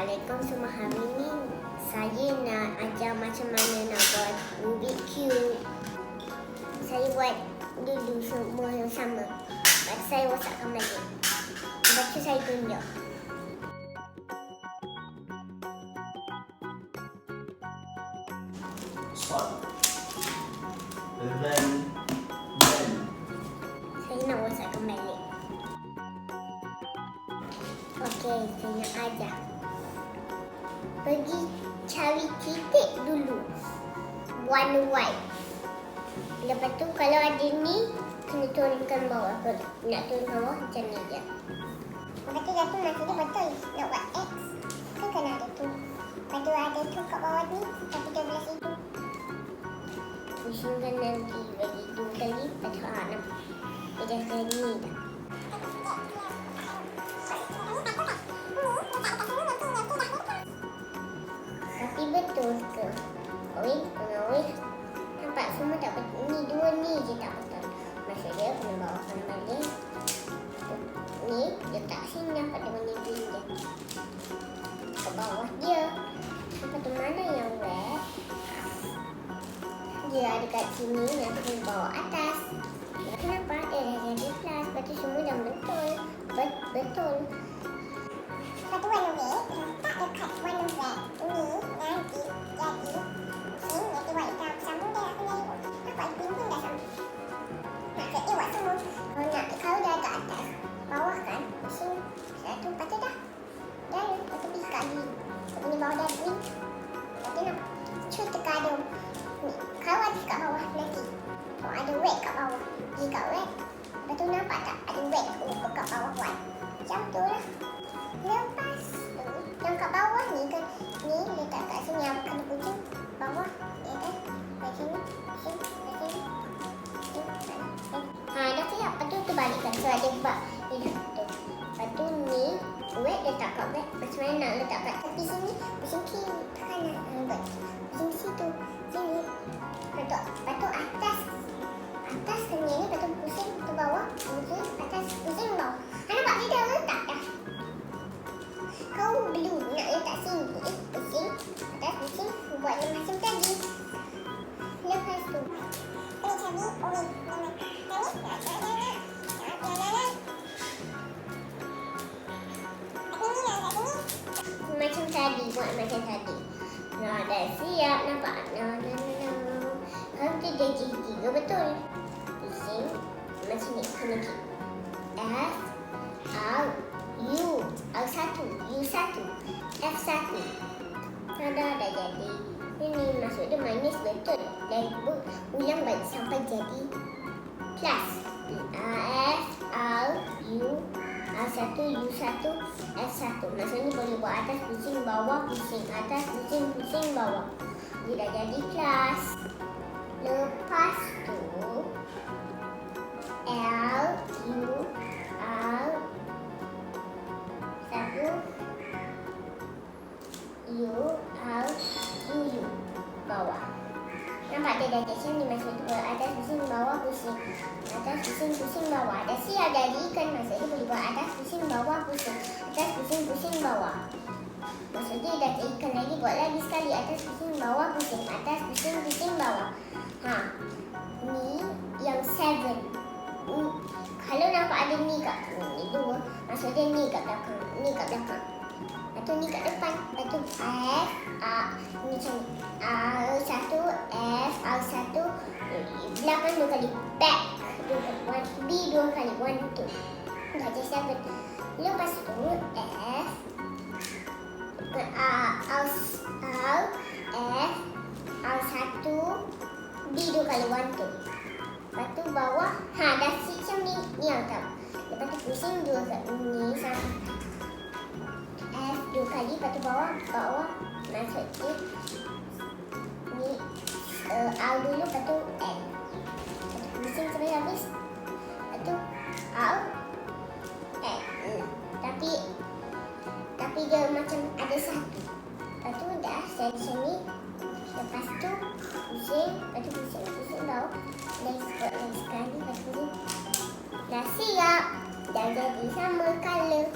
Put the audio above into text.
Assalamualaikum semua hari ni saya nak ajar macam mana nak buat Rubik Cube. Saya buat dulu semua yang sama. Lepas saya wasakkan balik. Lepas tu saya tunjuk. Start. Then, then. Saya nak wasakkan balik. Okey, saya nak ajar. Pergi cari titik dulu. Warna white. Lepas tu kalau ada ni, kena turunkan bawah. Kalau nak turun bawah macam ni je. Lepas tu jatuh dia betul. Nak buat X. Kan kena ada tu. Lepas tu ada tu kat bawah ni. Tapi dia belah situ. Pusingkan nanti bagi dua kali. Lepas tu ah, nampak. Dia dah jadi ni dah. Ni dua ni je tak betul. Dia kena bawakan balik. Ni letak sini nampak dia warna green je. Ke bawah dia. Lepas tu mana yang red? Dia ada kat sini nanti kena bawa atas. Kenapa? Dia dah jadi plus. Lepas tu semua dah betul. Bet betul. White. Macam tu lah. Lepas tu, yang kat bawah ni kan, ni letak kat sini yang kena kucing. Bawah, ya kan? Kat sini, sini, kat sini. Ha, dah siap. Lepas tu terbalikkan. So, ada bak. Ni dah tu. Lepas tu ni, wet letak kat wet. Macam mana nak letak kat tepi sini? Pusing tadi buat macam tadi. Nah dah siap nampak nah nah nah nah. Kalau dah jadi tiga betul. Pusing macam ni kena klik F R U R satu U satu F satu. Nah dah jadi. Ini maksud dia minus betul. Dan ulang balik sampai jadi plus. F R U A1, U1, F1. Maksudnya boleh buat atas pusing, bawah pusing. Atas pusing, pusing, bawah. Dia dah jadi kelas. Lepas tu, L, U, R, satu, U, R, U, U. Bawah. Nampak dia dah jadi ni maksud tu atas pusing bawah pusing. Atas pusing pusing bawah. Dah siap jadi kan maksud dia boleh buat atas pusing bawah pusing. Atas pusing pusing bawah. Maksud dia dah jadi ikan lagi buat lagi sekali atas pusing bawah pusing. Atas pusing pusing bawah. Ha. Ni yang seven. Ni, kalau nampak ada ni kat ni dua. Maksud dia ni kat belakang. Ni kat belakang. Lepas tu ni kat depan. Lepas tu F, A, macam ni. R satu, F, R satu, belakang dua kali. Back dua kali. One, B dua kali. One, two. Dah jadi seven. Lepas tu F, R, R, R, F, R satu, B dua kali. One, two. Lepas tu bawah, ha dah macam ni. Ni yang tahu. Lepas tu pusing dua kali. Ni satu. Kali. Lepas tu bawah, bawah. Maksud dia ni uh, R dulu lepas tu N. Pusing sampai habis. Lepas tu R N. Tapi tapi dia macam ada satu. Lepas tu dah saya di sini. Lepas tu pusing, lepas tu pusing, pusing bawah. Dan buat lagi sekali, lepas tu. Dah siap. Dah jadi sama color.